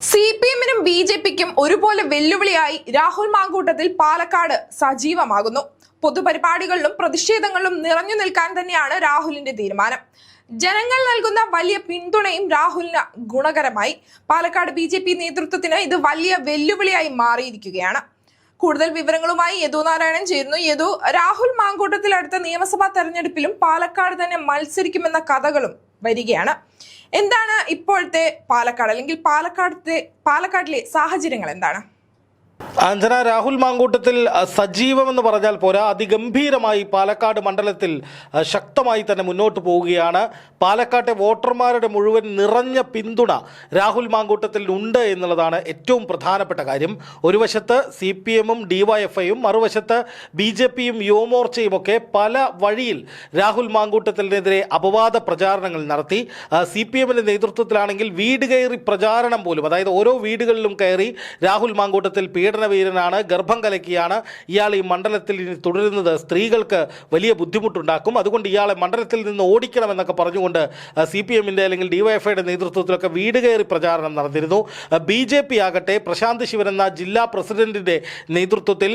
C P എമ്മിനും B J പിക്കും ഒരുപോലെ വെല്ലുവിളിയായി രാഹുൽ മാങ്കൂട്ടത്തിൽ പാലക്കാട് സജീവമാകുന്നു. പൊതുപരിപാടികളിലും പ്രതിഷേധങ്ങളിലും നിറഞ്ഞു നിൽക്കാൻ തന്നെയാണ് രാഹുലിന്റെ തീരുമാനം. ജനങ്ങൾ നൽകുന്ന വലിയ പിന്തുണയും രാഹുലിന് ഗുണകരമായി. പാലക്കാട് ബി ജെ പി നേതൃത്വത്തിന് ഇത് വലിയ വെല്ലുവിളിയായി മാറിയിരിക്കുകയാണ്. കൂടുതൽ വിവരങ്ങളുമായി യദു നാരായണൻ ചേരുന്നു. യദു രാഹുൽ മാങ്കൂട്ടത്തിൽ അടുത്ത നിയമസഭാ തെരഞ്ഞെടുപ്പിലും പാലക്കാട് തന്നെ മത്സരിക്കുമെന്ന കഥകളും വരികയാണ്. എന്താണ് ഇപ്പോഴത്തെ പാലക്കാട് അല്ലെങ്കിൽ പാലക്കാടത്തെ പാലക്കാടിലെ സാഹചര്യങ്ങൾ എന്താണ്? അഞ്ജന രാഹുൽ മാങ്കൂട്ടത്തിൽ സജീവമെന്ന് പറഞ്ഞാൽ പോരാ. അതിഗംഭീരമായി പാലക്കാട് മണ്ഡലത്തിൽ ശക്തമായി തന്നെ മുന്നോട്ട് പോവുകയാണ്. പാലക്കാട്ടെ വോട്ടർമാരുടെ മുഴുവൻ നിറഞ്ഞ പിന്തുണ രാഹുൽ മാങ്കൂട്ടത്തിൽ ഉണ്ട് എന്നുള്ളതാണ് ഏറ്റവും പ്രധാനപ്പെട്ട കാര്യം. ഒരു വശത്ത് സി പി എമ്മും ഡിവൈഎഫ്ഐയും മറുവശത്ത് ബി ജെ പിയും യുവമോർച്ചയും ഒക്കെ പല വഴിയിൽ രാഹുൽ മാങ്കൂട്ടത്തിനെതിരെ അപവാദ പ്രചാരണങ്ങൾ നടത്തി. സി പി എമ്മിന്റെ നേതൃത്വത്തിലാണെങ്കിൽ വീട് കയറി പ്രചാരണം പോലും അതായത് ഓരോ വീടുകളിലും കയറി രാഹുൽ മാങ്കൂട്ടത്തിൽ പീഡനവീരനാണ് ഗർഭം കലക്കിയാണ്. ഇയാൾ ഈ മണ്ഡലത്തിൽ തുടരുന്നത് സ്ത്രീകൾക്ക് വലിയ ബുദ്ധിമുട്ടുണ്ടാക്കും. അതുകൊണ്ട് ഇയാളെ മണ്ഡലത്തിൽ നിന്ന് ഓടിക്കണമെന്നൊക്കെ പറഞ്ഞുകൊണ്ട് സി പി എമ്മിന്റെ അല്ലെങ്കിൽ ഡിവൈഎഫ്ഐയുടെ നേതൃത്വത്തിലൊക്കെ വീട് കയറി പ്രചാരണം നടന്നിരുന്നു. ബി ജെ പി ആകട്ടെ പ്രശാന്ത് ശിവൻ എന്ന ജില്ലാ പ്രസിഡന്റിന്റെ നേതൃത്വത്തിൽ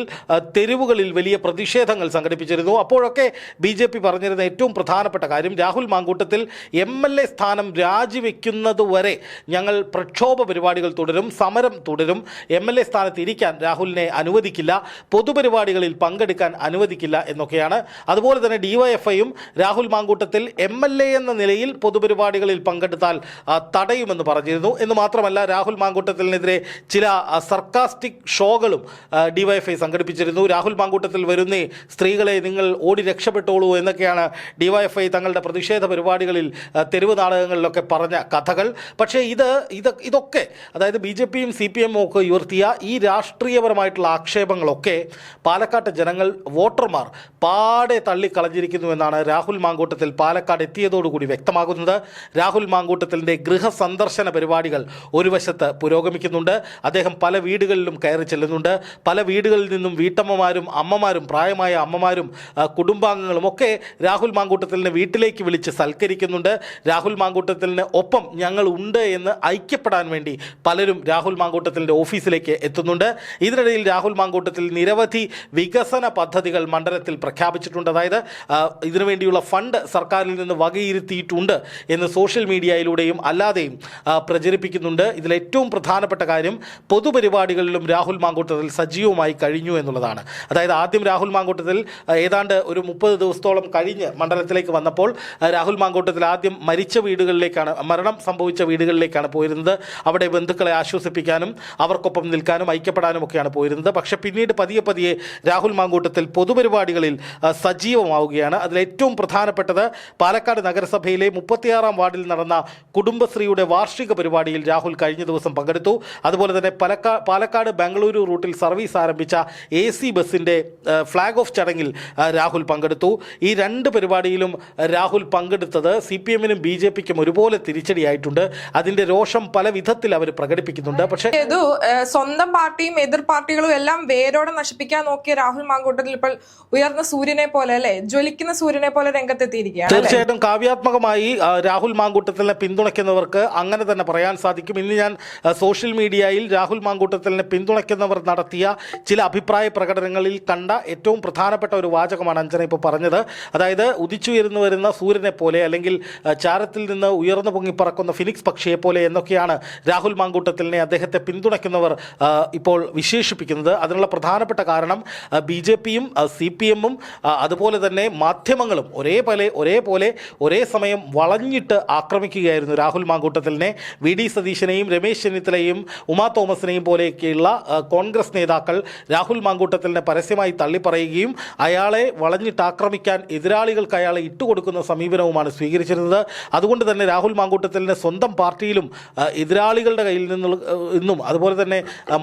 തെരുവുകളിൽ വലിയ പ്രതിഷേധങ്ങൾ സംഘടിപ്പിച്ചിരുന്നു. അപ്പോഴൊക്കെ ബി ജെ പി പറഞ്ഞിരുന്ന ഏറ്റവും പ്രധാനപ്പെട്ട കാര്യം Rahul Mamkootathil M L A സ്ഥാനം രാജിവെക്കുന്നതുവരെ ഞങ്ങൾ പ്രക്ഷോഭ പരിപാടികൾ തുടരും സമരം തുടരും. എം എൽ എ സ്ഥാനത്ത് രാഹുലിനെ അനുവദിക്കില്ല പൊതുപരിപാടികളിൽ പങ്കെടുക്കാൻ അനുവദിക്കില്ല എന്നൊക്കെയാണ്. അതുപോലെ തന്നെ ഡിവൈഎഫ്ഐയും Rahul Mamkootathil M L A എന്ന നിലയിൽ പൊതുപരിപാടികളിൽ പങ്കെടുത്താൽ തടയുമെന്ന് പറഞ്ഞിരുന്നു. എന്ന് മാത്രമല്ല രാഹുൽ മാങ്കൂട്ടത്തിനെതിരെ ചില സർക്കാസ്റ്റിക് ഷോകളും ഡിവൈഎഫ്ഐ സംഘടിപ്പിച്ചിരുന്നു. രാഹുൽ മാങ്കൂട്ടത്തിൽ വരുന്ന സ്ത്രീകളെ നിങ്ങൾ ഓടി രക്ഷപ്പെട്ടോളൂ എന്നൊക്കെയാണ് ഡിവൈഎഫ്ഐ തങ്ങളുടെ പ്രതിഷേധ പരിപാടികളിൽ തെരുവ് നാടകങ്ങളിലൊക്കെ പറഞ്ഞ കഥകൾ. പക്ഷേ ഇത് ഇത് ഇതൊക്കെ അതായത് ബി ജെ പിയും സി പി എമ്മും ഒക്കെ ഉയർത്തിയ ഈ രാഷ്ട്രീയപരമായിട്ടുള്ള ആക്ഷേപങ്ങളൊക്കെ പാലക്കാട്ട് ജനങ്ങൾ വോട്ടർമാർ പാടെ തള്ളിക്കളഞ്ഞിരിക്കുന്നു എന്നാണ് രാഹുൽ മാങ്കൂട്ടത്തിൽ പാലക്കാട് എത്തിയതോടുകൂടി വ്യക്തമാകുന്നത്. രാഹുൽ മാങ്കൂട്ടത്തിന്റെ ഗൃഹസന്ദർശന പരിപാടികൾ ഒരു വശത്ത് പുരോഗമിക്കുന്നുണ്ട്. അദ്ദേഹം പല വീടുകളിലും കയറി ചെല്ലുന്നുണ്ട്. പല വീടുകളിൽ നിന്നും വീട്ടമ്മമാരും അമ്മമാരും പ്രായമായ അമ്മമാരും കുടുംബാംഗങ്ങളും ഒക്കെ രാഹുൽ മാങ്കൂട്ടത്തിലിനെ വീട്ടിലേക്ക് വിളിച്ച് സൽക്കരിക്കുന്നുണ്ട്. രാഹുൽ മാങ്കൂട്ടത്തിലിന് ഒപ്പം ഞങ്ങൾ ഉണ്ട് എന്ന് ഐക്യപ്പെടാൻ വേണ്ടി പലരും രാഹുൽ മാങ്കൂട്ടത്തിലിന്റെ ഓഫീസിലേക്ക് എത്തുന്നുണ്ട്. ഇതിനിടയിൽ രാഹുൽ മാങ്കൂട്ടത്തിൽ നിരവധി വികസന പദ്ധതികൾ മണ്ഡലത്തിൽ പ്രഖ്യാപിച്ചിട്ടുണ്ട്. അതായത് ഇതിനുവേണ്ടിയുള്ള ഫണ്ട് സർക്കാരിൽ നിന്ന് വകയിരുത്തിയിട്ടുണ്ട് എന്ന് സോഷ്യൽ മീഡിയയിലൂടെയും അല്ലാതെയും പ്രചരിപ്പിക്കുന്നുണ്ട്. ഇതിലേറ്റവും പ്രധാനപ്പെട്ട കാര്യം പൊതുപരിപാടികളിലും രാഹുൽ മാങ്കൂട്ടത്തിൽ സജീവമായി കഴിഞ്ഞു എന്നുള്ളതാണ്. അതായത് ആദ്യം രാഹുൽ മാങ്കൂട്ടത്തിൽ ഏതാണ്ട് ഒരു മുപ്പത് ദിവസത്തോളം കഴിഞ്ഞ് മണ്ഡലത്തിലേക്ക് വന്നപ്പോൾ രാഹുൽ മാങ്കൂട്ടത്തിൽ ആദ്യം മരിച്ച വീടുകളിലേക്കാണ് മരണം സംഭവിച്ച വീടുകളിലേക്കാണ് പോയിരുന്നത്. അവിടെ ബന്ധുക്കളെ ആശ്വസിപ്പിക്കാനും അവർക്കൊപ്പം നിൽക്കാനും ഐക്യപ്പെടാനും ഒക്കെയാണ് പോയിരുന്നത്. പക്ഷേ പിന്നീട് പതിയെ പതിയെ രാഹുൽ മാങ്കൂട്ടത്തിൽ പൊതുപരിപാടികളിൽ സജീവമാവുകയാണ്. അതിലേറ്റവും പ്രധാനപ്പെട്ടത് പാലക്കാട് നഗരസഭയിലെ മുപ്പത്തിയാറാം വാർഡിൽ നടന്ന കുടുംബശ്രീയുടെ വാർഷിക പരിപാടിയിൽ രാഹുൽ കഴിഞ്ഞ ദിവസം പങ്കെടുത്തു. അതുപോലെ തന്നെ പാലക്കാട് പാലക്കാട് ബംഗളൂരു റൂട്ടിൽ സർവീസ് ആരംഭിച്ച എ സി ബസ്സിന്റെ ഫ്ലാഗ് ഓഫ് ചടങ്ങിൽ രാഹുൽ പങ്കെടുത്തു. ഈ രണ്ട് പരിപാടിയിലും രാഹുൽ പങ്കെടുത്തത് സി പി എമ്മിനും ബി ജെ പിക്കും ഒരുപോലെ തിരിച്ചടിയായിട്ടുണ്ട്. അതിന്റെ രോഷം പല വിധത്തിൽ അവർ പ്രകടിപ്പിക്കുന്നുണ്ട്. പക്ഷേ സ്വന്തം പാർട്ടിയും എതിർ പാർട്ടികളും എല്ലാം വേരോടെ നശിപ്പിക്കാൻ നോക്കിയ രാഹുൽ മാങ്കൂട്ടത്തിൽ ഇപ്പോൾ ഉയർന്ന സൂര്യനെ പോലെ അല്ലെ? ജ്വലിക്കുന്ന സൂര്യനെ പോലെ രംഗത്തെത്തിയിരിക്കുകയാണ്? തീർച്ചയായിട്ടും കാവ്യാത്മകമായി രാഹുൽ മാങ്കൂട്ടത്തിനെ പിന്തുണയ്ക്കുന്നവർക്ക് അങ്ങനെ തന്നെ പറയാൻ സാധിക്കും. ഇന്ന് ഞാൻ സോഷ്യൽ മീഡിയയിൽ രാഹുൽ മാങ്കൂട്ടത്തിനെ പിന്തുണയ്ക്കുന്നവർ നടത്തിയ ചില അഭിപ്രായ പ്രകടനങ്ങളിൽ കണ്ട ഏറ്റവും പ്രധാനപ്പെട്ട ഒരു വാചകമാണ് അഞ്ജന ഇപ്പോൾ പറഞ്ഞത്. അതായത് ഉദിച്ചുയർന്നു വരുന്ന സൂര്യനെ പോലെ അല്ലെങ്കിൽ ചാരത്തിൽ നിന്ന് ഉയർന്നു പൊങ്ങി പറക്കുന്ന ഫിനിക്സ് പക്ഷിയെ പോലെ എന്നൊക്കെയാണ് രാഹുൽ മാങ്കൂട്ടത്തിലിനെ അദ്ദേഹത്തെ പിന്തുണയ്ക്കുന്നവർ ഇപ്പോൾ വിശേഷിപ്പിക്കുന്നത്. അതിനുള്ള പ്രധാനപ്പെട്ട കാരണം ബി ജെ പിയും സി പി എമ്മും അതുപോലെ തന്നെ മാധ്യമങ്ങളും ഒരേപോലെ ഒരേപോലെ ഒരേ സമയം വളഞ്ഞിട്ട് ആക്രമിക്കുകയായിരുന്നു രാഹുൽ മാങ്കൂട്ടത്തിലിനെ. വി ഡി സതീശനെയും രമേശ് ചെന്നിത്തലയും ഉമാ തോമസിനെയും പോലെയൊക്കെയുള്ള കോൺഗ്രസ് നേതാക്കൾ രാഹുൽ മാങ്കൂട്ടത്തിലിനെ പരസ്യമായി തള്ളിപ്പറയുകയും അയാളെ വളഞ്ഞിട്ട് ആക്രമിക്കാൻ എതിരാളികൾക്ക് അയാളെ ഇട്ടുകൊടുക്കുന്ന സമീപനവുമാണ് സ്വീകരിച്ചിരുന്നത്. അതുകൊണ്ട് തന്നെ രാഹുൽ മാങ്കൂട്ടത്തിലിനെ സ്വന്തം പാർട്ടിയിലും എതിരാളികളുടെ കയ്യിൽ നിന്നുള്ള നിന്നും അതുപോലെ തന്നെ ആ,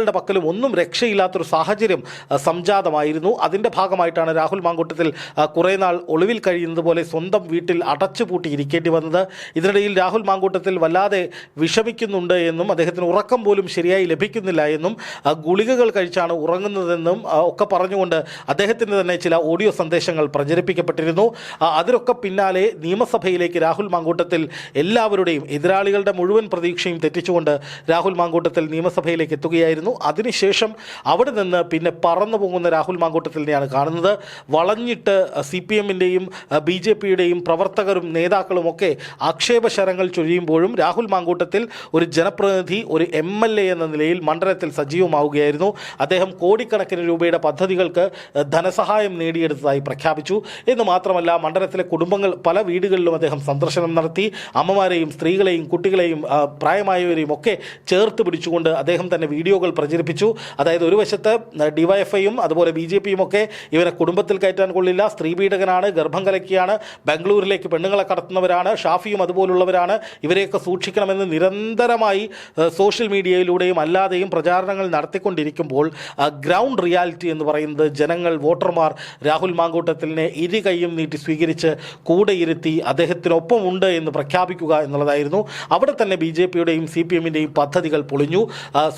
മാധ്യമങ്ങളുടെ പക്കലും ഒന്നും രക്ഷയില്ലാത്തൊരു സാഹചര്യം സംജാതമായിരുന്നു. അതിന്റെ ഭാഗമായിട്ടാണ് രാഹുൽ മാങ്കൂട്ടത്തിൽ കുറേ നാൾ ഒളിവിൽ കഴിയുന്നത് പോലെ സ്വന്തം വീട്ടിൽ അടച്ചുപൂട്ടി ഇരിക്കേണ്ടി വന്നത്. ഇതിനിടയിൽ രാഹുൽ മാങ്കൂട്ടത്തിൽ വല്ലാതെ വിഷമിക്കുന്നുണ്ട് എന്നും അദ്ദേഹത്തിന് ഉറക്കം പോലും ശരിയായി ലഭിക്കുന്നില്ല എന്നും ഗുളികകൾ കഴിച്ചാണ് ഉറങ്ങുന്നതെന്നും ഒക്കെ പറഞ്ഞുകൊണ്ട് അദ്ദേഹത്തിന് തന്നെ ചില ഓഡിയോ സന്ദേശങ്ങൾ പ്രചരിപ്പിക്കപ്പെട്ടിരുന്നു. അതിനൊക്കെ പിന്നാലെ നിയമസഭയിലേക്ക് രാഹുൽ മാങ്കൂട്ടത്തിൽ എല്ലാവരുടെയും എതിരാളികളുടെ മുഴുവൻ പ്രതീക്ഷയും തെറ്റിച്ചുകൊണ്ട് രാഹുൽ മാങ്കൂട്ടത്തിൽ നിയമസഭയിലേക്ക് എത്തുകയായിരുന്നു. അതിനുശേഷം അവിടെ നിന്ന് പിന്നെ പറന്നു പോകുന്ന രാഹുൽ മാങ്കൂട്ടത്തിനെയാണ് കാണുന്നത്. വളഞ്ഞിട്ട് സി പി എമ്മിന്റെയും ബി ജെ പിയുടെയും പ്രവർത്തകരും നേതാക്കളുമൊക്കെ ആക്ഷേപശരങ്ങൾ ചൊരിയുമ്പോഴും രാഹുൽ മാങ്കൂട്ടത്തിൽ ഒരു ജനപ്രതിനിധി ഒരു എം എൽ എ എന്ന നിലയിൽ മണ്ഡലത്തിൽ സജീവമാവുകയായിരുന്നു. അദ്ദേഹം കോടിക്കണക്കിന് രൂപയുടെ പദ്ധതികൾക്ക് ധനസഹായം നേടിയെടുത്തതായി പ്രഖ്യാപിച്ചു. എന്ന് മാത്രമല്ല മണ്ഡലത്തിലെ കുടുംബങ്ങൾ പല വീടുകളിലും അദ്ദേഹം സന്ദർശനം നടത്തി. അമ്മമാരെയും സ്ത്രീകളെയും കുട്ടികളെയും പ്രായമായവരെയും ഒക്കെ ചേർത്ത് പിടിച്ചുകൊണ്ട് അദ്ദേഹം തന്നെ വീഡിയോകൾ പ്രചരിപ്പിച്ചു. അതായത് ഒരു വശത്ത് ഡിവൈഎഫ്ഐയും അതുപോലെ ബി ജെ പിയും ഒക്കെ ഇവരെ കുടുംബത്തിൽ കയറ്റാൻ കൊള്ളില്ല. സ്ത്രീ പീഡകനാണ് ഗർഭം കലക്കിയാണ് ബാംഗ്ലൂരിലേക്ക് പെണ്ണുങ്ങളെ കടത്തുന്നവരാണ് ഷാഫിയും അതുപോലുള്ളവരാണ്. ഇവരെയൊക്കെ സൂക്ഷിക്കണമെന്ന് നിരന്തരമായി സോഷ്യൽ മീഡിയയിലൂടെയും അല്ലാതെയും പ്രചാരണങ്ങൾ നടത്തിക്കൊണ്ടിരിക്കുമ്പോൾ ഗ്രൗണ്ട് റിയാലിറ്റി എന്ന് പറയുന്നത് ജനങ്ങൾ വോട്ടർമാർ രാഹുൽ മാങ്കൂട്ടത്തിലിനെ ഇരു കൈയും നീട്ടി സ്വീകരിച്ച് കൂടെയിരുത്തി അദ്ദേഹത്തിനൊപ്പം ഉണ്ട് എന്ന് പ്രഖ്യാപിക്കുക എന്നുള്ളതായിരുന്നു. അവിടെ തന്നെ ബി ജെ പിയുടെയും സി പി എമ്മിന്റെയും പദ്ധതികൾ പൊളിഞ്ഞു.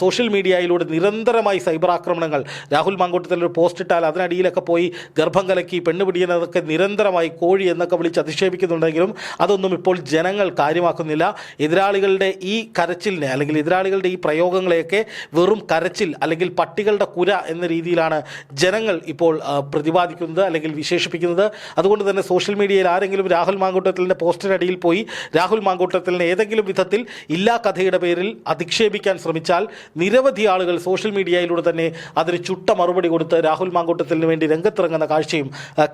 സോഷ്യൽ സോഷ്യൽ മീഡിയയിലൂടെ നിരന്തരമായി സൈബർ ആക്രമണങ്ങൾ. രാഹുൽ മാങ്കൂട്ടത്തിൽ ഒരു പോസ്റ്റ് ഇട്ടാൽ അതിനടിയിലൊക്കെ പോയി ഗർഭം കലക്കി പെണ്ണുപിടിയുന്നതൊക്കെ നിരന്തരമായി കോഴി എന്നൊക്കെ വിളിച്ച് അധിക്ഷേപിക്കുന്നുണ്ടെങ്കിലും അതൊന്നും ഇപ്പോൾ ജനങ്ങൾ കാര്യമാക്കുന്നില്ല. എതിരാളികളുടെ ഈ കരച്ചിലിനെ അല്ലെങ്കിൽ എതിരാളികളുടെ ഈ പ്രയോഗങ്ങളെയൊക്കെ വെറും കരച്ചിൽ അല്ലെങ്കിൽ പട്ടികളുടെ കുര എന്ന രീതിയിലാണ് ജനങ്ങൾ ഇപ്പോൾ പ്രതിപാദിക്കുന്നത് അല്ലെങ്കിൽ വിശേഷിപ്പിക്കുന്നത്. അതുകൊണ്ട് തന്നെ സോഷ്യൽ മീഡിയയിൽ ആരെങ്കിലും രാഹുൽ മാങ്കൂട്ടത്തിലിന്റെ പോസ്റ്റിനടിയിൽ പോയി രാഹുൽ മാങ്കൂട്ടത്തിലിനെ ഏതെങ്കിലും വിധത്തിൽ ഇല്ലാ കഥയുടെ പേരിൽ അധിക്ഷേപിക്കാൻ ശ്രമിച്ചാൽ നിരവധി ആളുകൾ സോഷ്യൽ മീഡിയയിലൂടെ തന്നെ അതിന് ചുട്ട മറുപടി കൊടുത്ത് രാഹുൽ മാങ്കൂട്ടത്തിന് വേണ്ടി രംഗത്തിറങ്ങുന്ന കാഴ്ചയും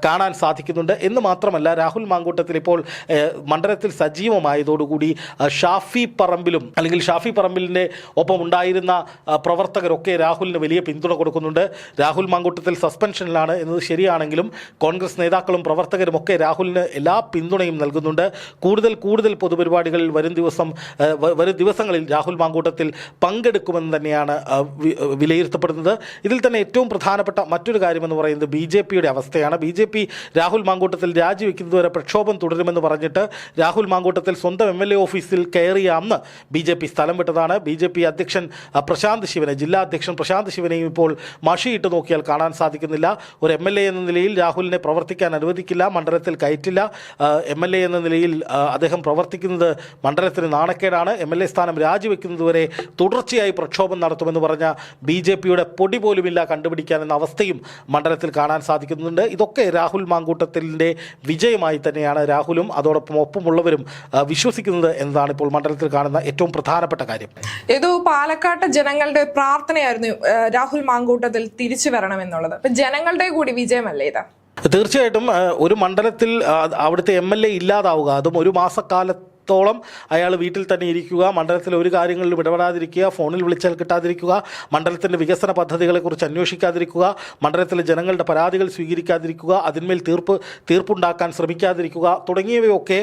കാണാൻ സാധിക്കുന്നുണ്ട്. എന്ന് മാത്രമല്ല രാഹുൽ മാങ്കൂട്ടത്തിൽ ഇപ്പോൾ മണ്ഡലത്തിൽ സജീവമായതോടുകൂടി ഷാഫി പറമ്പിലും അല്ലെങ്കിൽ ഷാഫി പറമ്പിലിന്റെ ഒപ്പം ഉണ്ടായിരുന്ന പ്രവർത്തകരൊക്കെ രാഹുലിന് വലിയ പിന്തുണ കൊടുക്കുന്നുണ്ട്. രാഹുൽ മാങ്കൂട്ടത്തിൽ സസ്പെൻഷനിലാണ് എന്നത് ശരിയാണെങ്കിലും കോൺഗ്രസ് നേതാക്കളും പ്രവർത്തകരും ഒക്കെ രാഹുലിന് എല്ലാ പിന്തുണയും നൽകുന്നുണ്ട്. കൂടുതൽ കൂടുതൽ പൊതുപരിപാടികളിൽ വരും ദിവസം വരും ദിവസങ്ങളിൽ രാഹുൽ മാങ്കൂട്ടത്തിൽ പങ്കെടുക്കുമെന്ന് തന്നെയാണ് വിലയിരുത്തപ്പെടുന്നത്. ഇതിൽ തന്നെ ഏറ്റവും പ്രധാനപ്പെട്ട മറ്റൊരു കാര്യമെന്ന് പറയുന്നത് ബി ജെ പിയുടെ അവസ്ഥയാണ്. B J P Rahul Mamkootathil രാജിവെക്കുന്നതുവരെ പ്രക്ഷോഭം തുടരുമെന്ന് പറഞ്ഞിട്ട് രാഹുൽ മാങ്കൂട്ടത്തിൽ സ്വന്തം എം എൽ എ ഓഫീസിൽ കയറിയാമെന്ന് ബി ജെ പി സ്ഥലം വിട്ടതാണ്. ബി ജെ പി അധ്യക്ഷൻ പ്രശാന്ത് ശിവനെ ജില്ലാ അധ്യക്ഷൻ പ്രശാന്ത് ശിവനെയും ഇപ്പോൾ മഷിയിട്ട് നോക്കിയാൽ കാണാൻ സാധിക്കുന്നില്ല. ഒരു എം എൽ എ എന്ന നിലയിൽ രാഹുലിനെ പ്രവർത്തിക്കാൻ അനുവദിക്കില്ല മണ്ഡലത്തിൽ കയറ്റില്ല. എം എൽ എ എന്ന നിലയിൽ അദ്ദേഹം പ്രവർത്തിക്കുന്നത് മണ്ഡലത്തിന് നാണക്കേടാണ്. എം എൽ എ സ്ഥാനം രാജിവെക്കുന്നതുവരെ തുടർച്ചയായി പ്രക്ഷോഭം നടത്തുമെന്ന് പറഞ്ഞ ബി ജെ പിയുടെ പൊടി പോലുമില്ല കണ്ടുപിടിക്കാൻ എന്ന അവസ്ഥയും മണ്ഡലത്തിൽ കാണാൻ സാധിക്കുന്നുണ്ട്. ഇതൊക്കെ രാഹുൽ മാങ്കൂട്ടത്തിന്റെ വിജയമായി തന്നെയാണ് രാഹുലും അതോടൊപ്പം ഒപ്പമുള്ളവരും വിശ്വസിക്കുന്നത് എന്നതാണ് ഇപ്പോൾ മണ്ഡലത്തിൽ കാണുന്ന ഏറ്റവും പ്രധാനപ്പെട്ട കാര്യം. ഏതോ പാലക്കാട്ട് ജനങ്ങളുടെ പ്രാർത്ഥനയായിരുന്നു രാഹുൽ മാങ്കൂട്ടത്തിൽ തിരിച്ചു വരണമെന്നുള്ളത്. അപ്പം ജനങ്ങളുടെ കൂടി വിജയമല്ലേ ഇത്? തീർച്ചയായിട്ടും ഒരു മണ്ഡലത്തിൽ അവിടുത്തെ എം എൽ എ ഇല്ലാതാവുക അതും ഒരു മാസക്കാലത്തോളം അയാൾ വീട്ടിൽ തന്നെ ഇരിക്കുക മണ്ഡലത്തിൽ ഒരു കാര്യങ്ങളിലും ഇടപെടാതിരിക്കുക ഫോണിൽ വിളിച്ചാൽ കിട്ടാതിരിക്കുക മണ്ഡലത്തിന്റെ വികസന പദ്ധതികളെക്കുറിച്ച് അന്വേഷിക്കാതിരിക്കുക മണ്ഡലത്തിലെ ജനങ്ങളുടെ പരാതികൾ സ്വീകരിക്കാതിരിക്കുക അതിന്മേൽ തീർപ്പ് തീർപ്പുണ്ടാക്കാൻ ശ്രമിക്കാതിരിക്കുക തുടങ്ങിയവയൊക്കെ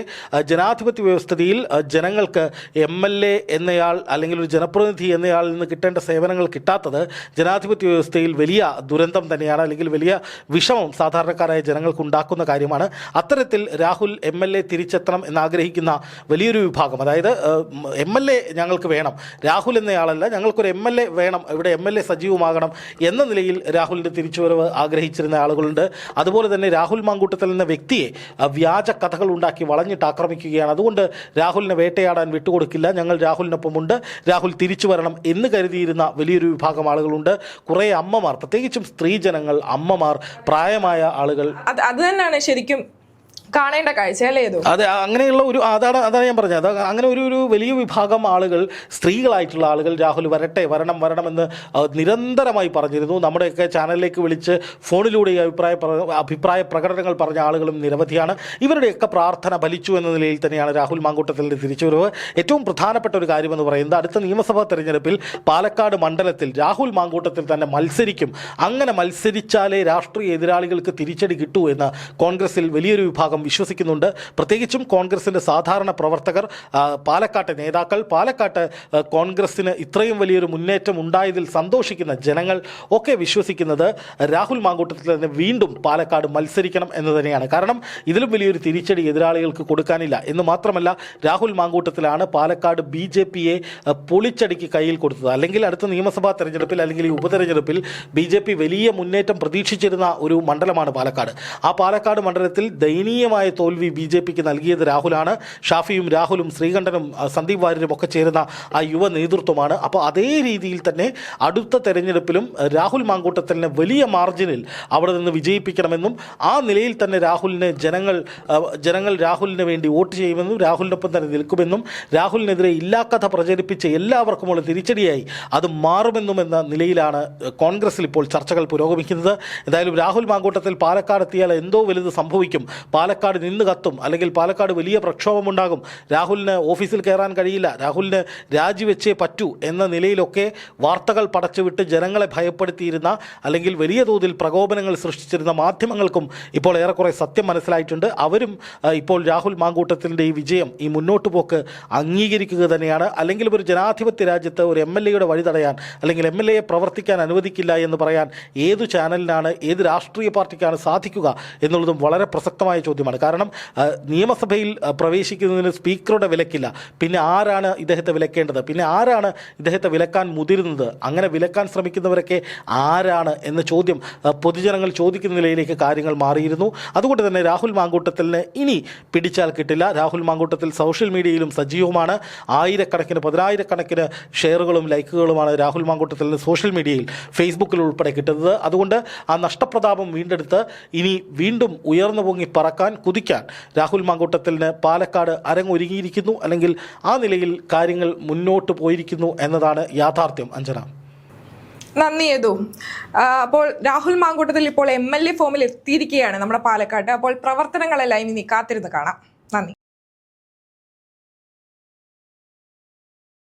ജനാധിപത്യ വ്യവസ്ഥയിൽ ജനങ്ങൾക്ക് എം എൽ എ എന്നയാൾ അല്ലെങ്കിൽ ഒരു ജനപ്രതിനിധി എന്നയാളിൽ നിന്ന് കിട്ടേണ്ട സേവനങ്ങൾ കിട്ടാത്തത് ജനാധിപത്യ വ്യവസ്ഥയിൽ വലിയ ദുരന്തം തന്നെയാണ് അല്ലെങ്കിൽ വലിയ വിഷമം സാധാരണക്കാരായ ജനങ്ങൾക്ക് ഉണ്ടാക്കുന്ന കാര്യമാണ്. അത്തരത്തിൽ രാഹുൽ എം എൽ എ തിരിച്ചെത്തണം എന്നാഗ്രഹിക്കുന്ന വലിയൊരു വിഭാഗം അതായത് എം എൽ എ ഞങ്ങൾക്ക് വേണം. രാഹുൽ എന്നയാളല്ല ഞങ്ങൾക്കൊരു എം എൽ എ വേണം. ഇവിടെ എം എൽ എ സജീവമാകണം എന്ന നിലയിൽ രാഹുലിന്റെ തിരിച്ചുവരവ് ആഗ്രഹിച്ചിരുന്ന ആളുകളുണ്ട്. അതുപോലെ തന്നെ രാഹുൽ മാങ്കൂട്ടത്തിൽ എന്ന വ്യക്തിയെ വ്യാജ കഥകൾ ഉണ്ടാക്കി വളഞ്ഞിട്ട് ആക്രമിക്കുകയാണ്. അതുകൊണ്ട് രാഹുലിനെ വേട്ടയാടാൻ വിട്ടുകൊടുക്കില്ല. ഞങ്ങൾ രാഹുലിനൊപ്പമുണ്ട്. രാഹുൽ തിരിച്ചു വരണം എന്ന് കരുതിയിരുന്ന വലിയൊരു വിഭാഗം ആളുകളുണ്ട്. കുറേ അമ്മമാർ പ്രത്യേകിച്ചും സ്ത്രീജനങ്ങൾ അമ്മമാർ പ്രായമായ ആളുകൾ അത് തന്നെയാണ് ശരിക്കും കാണേണ്ട കാഴ്ച അല്ലേ അതെ അങ്ങനെയുള്ള ഒരു അതാണ് അതാണ് ഞാൻ പറഞ്ഞത്. അത് അങ്ങനെ ഒരു ഒരു വലിയ വിഭാഗം ആളുകൾ സ്ത്രീകളായിട്ടുള്ള ആളുകൾ രാഹുൽ വരട്ടെ വരണം വരണമെന്ന് നിരന്തരമായി പറഞ്ഞിരുന്നു. നമ്മുടെയൊക്കെ ചാനലിലേക്ക് വിളിച്ച് ഫോണിലൂടെ ഈ അഭിപ്രായ അഭിപ്രായ പ്രകടനങ്ങൾ പറഞ്ഞ ആളുകളും നിരവധിയാണ്. ഇവരുടെയൊക്കെ പ്രാർത്ഥന ഫലിച്ചു എന്ന നിലയിൽ തന്നെയാണ് രാഹുൽ മാങ്കൂട്ടത്തിന്റെ തിരിച്ചുവരവ്. ഏറ്റവും പ്രധാനപ്പെട്ട ഒരു കാര്യമെന്ന് പറയുന്നത് അടുത്ത നിയമസഭാ തെരഞ്ഞെടുപ്പിൽ പാലക്കാട് മണ്ഡലത്തിൽ രാഹുൽ മാങ്കൂട്ടത്തിൽ തന്നെ മത്സരിക്കും. അങ്ങനെ മത്സരിച്ചാലേ രാഷ്ട്രീയ എതിരാളികൾക്ക് തിരിച്ചടി കിട്ടൂ എന്ന് കോൺഗ്രസിൽ വലിയൊരു വിഭാഗം വിശ്വസിക്കുന്നുണ്ട്. പ്രത്യേകിച്ചും കോൺഗ്രസിന്റെ സാധാരണ പ്രവർത്തകർ പാലക്കാട്ടെ നേതാക്കൾ പാലക്കാട്ട് കോൺഗ്രസ്സിന് ഇത്രയും വലിയൊരു മുന്നേറ്റം ഉണ്ടായതിൽ സന്തോഷിക്കുന്ന ജനങ്ങൾ ഒക്കെ വിശ്വസിക്കുന്നത് രാഹുൽ മാങ്കൂട്ടത്തിൽ തന്നെ വീണ്ടും പാലക്കാട് മത്സരിക്കണം എന്ന് തന്നെയാണ്. കാരണം ഇതിലും വലിയൊരു തിരിച്ചടി എതിരാളികൾക്ക് കൊടുക്കാനില്ല. എന്ന് മാത്രമല്ല രാഹുൽ മാങ്കൂട്ടത്തിലാണ് പാലക്കാട് ബി ജെ പിയെ പൊളിച്ചടിക്ക് കയ്യിൽ കൊടുത്തത്. അല്ലെങ്കിൽ അടുത്ത നിയമസഭാ തെരഞ്ഞെടുപ്പിൽ അല്ലെങ്കിൽ ഈ ഉപതെരഞ്ഞെടുപ്പിൽ ബി ജെ പി വലിയ മുന്നേറ്റം പ്രതീക്ഷിച്ചിരുന്ന ഒരു മണ്ഡലമാണ് പാലക്കാട്. ആ പാലക്കാട് മണ്ഡലത്തിൽ ദയനീയമായ തോൽവി ബി ജെ പിക്ക് നൽകിയത് രാഹുലാണ്. ഷാഫിയും രാഹുലും ശ്രീകണ്ഠനും സന്ദീപ് വാര്യരും ഒക്കെ ചേരുന്ന ആ യുവ നേതൃത്വമാണ്. അപ്പോൾ അതേ രീതിയിൽ തന്നെ അടുത്ത തെരഞ്ഞെടുപ്പിലും രാഹുൽ മാങ്കൂട്ടത്തിനെ വലിയ മാർജിനിൽ അവിടെ നിന്ന് വിജയിപ്പിക്കണമെന്നും ആ നിലയിൽ തന്നെ രാഹുലിനെ ജനങ്ങൾ ജനങ്ങൾ രാഹുലിന് വേണ്ടി വോട്ട് ചെയ്യുമെന്നും രാഹുലിനൊപ്പം തന്നെ നിൽക്കുമെന്നും രാഹുലിനെതിരെ ഇല്ലാക്കഥ പ്രചരിപ്പിച്ച് എല്ലാവർക്കുമുള്ള തിരിച്ചടിയായി അത് മാറുമെന്നും എന്ന നിലയിലാണ് കോൺഗ്രസിൽ ഇപ്പോൾ ചർച്ചകൾ പുരോഗമിക്കുന്നത്. എന്തായാലും രാഹുൽ മാങ്കൂട്ടത്തിൽ പാലക്കാട് എത്തിയാൽ എന്തോ വലുത് സംഭവിക്കും. പാലക്കാട് നിന്ന് കത്തും. അല്ലെങ്കിൽ പാലക്കാട് വലിയ പ്രക്ഷോഭമുണ്ടാകും. രാഹുലിന് ഓഫീസിൽ കയറാൻ കഴിയില്ല. രാഹുലിന് രാജിവെച്ചേ പറ്റൂ എന്ന നിലയിലൊക്കെ വാർത്തകൾ പടച്ചുവിട്ട് ജനങ്ങളെ ഭയപ്പെടുത്തിയിരുന്ന അല്ലെങ്കിൽ വലിയ തോതിൽ പ്രകോപനങ്ങൾ സൃഷ്ടിച്ചിരുന്ന മാധ്യമങ്ങൾക്കും ഇപ്പോൾ ഏറെക്കുറെ സത്യം മനസ്സിലായിട്ടുണ്ട്. അവരും ഇപ്പോൾ രാഹുൽ മാങ്കൂട്ടത്തിന്റെ ഈ വിജയം ഈ മുന്നോട്ട് പോക്ക് അംഗീകരിക്കുക തന്നെയാണ്. അല്ലെങ്കിൽ ഒരു ജനാധിപത്യ രാജ്യത്ത് ഒരു എം എൽ എയുടെ വഴി തടയാൻ അല്ലെങ്കിൽ എം എൽ എയെ പ്രവർത്തിക്കാൻ അനുവദിക്കില്ല എന്ന് പറയാൻ ഏതു ചാനലിനാണ് ഏത് രാഷ്ട്രീയ പാർട്ടിക്കാണ് സാധിക്കുക എന്നുള്ളതും വളരെ പ്രസക്തമായ ചോദ്യമാണ്. കാരണം നിയമസഭയിൽ പ്രവേശിക്കുന്നതിന് സ്പീക്കറുടെ വിലക്കില്ല. പിന്നെ ആരാണ് ഇദ്ദേഹത്തെ വിലക്കേണ്ടത്? പിന്നെ ആരാണ് ഇദ്ദേഹത്തെ വിലക്കാൻ മുതിരുന്നത്? അങ്ങനെ വിലക്കാൻ ശ്രമിക്കുന്നവരൊക്കെ ആരാണ് എന്ന ചോദ്യം പൊതുജനങ്ങൾ ചോദിക്കുന്ന നിലയിലേക്ക് കാര്യങ്ങൾ മാറിയിരുന്നു. അതുകൊണ്ട് തന്നെ രാഹുൽ മാങ്കൂട്ടത്തിന് ഇനി പിടിച്ചാൽ കിട്ടില്ല. രാഹുൽ മാങ്കൂട്ടത്തിൽ സോഷ്യൽ മീഡിയയിലും സജീവമാണ്. ആയിരക്കണക്കിന് പതിനായിരക്കണക്കിന് ഷെയറുകളും ലൈക്കുകളുമാണ് രാഹുൽ മാങ്കൂട്ടത്തിന് സോഷ്യൽ മീഡിയയിൽ ഫേസ്ബുക്കിൽ ഉൾപ്പെടെ കിട്ടുന്നത്. അതുകൊണ്ട് ആ നഷ്ടപ്രതാപം വീണ്ടെടുത്ത് ഇനി വീണ്ടും ഉയർന്നു പൊങ്ങി പറക്കാൻ കുതിക്കാൻ രാഹുൽ മാങ്കൂട്ടത്തിന് പാലക്കാട് അരങ്ങൊരുങ്ങിയിരിക്കുന്നു അല്ലെങ്കിൽ ആ നിലയിൽ കാര്യങ്ങൾ മുന്നോട്ട് പോയിരിക്കുന്നു എന്നതാണ് യാഥാർത്ഥ്യം അഞ്ജന. നന്ദി യേതു അപ്പോൾ രാഹുൽ മാങ്കൂട്ടത്തിൽ ഇപ്പോൾ എം എൽ എ ഫോമിൽ എത്തിയിരിക്കുകയാണ് നമ്മുടെ പാലക്കാട് അപ്പോൾ പ്രവർത്തനങ്ങളെല്ലാം ഇനി കാത്തിരുന്ന് കാണാം. നന്ദി.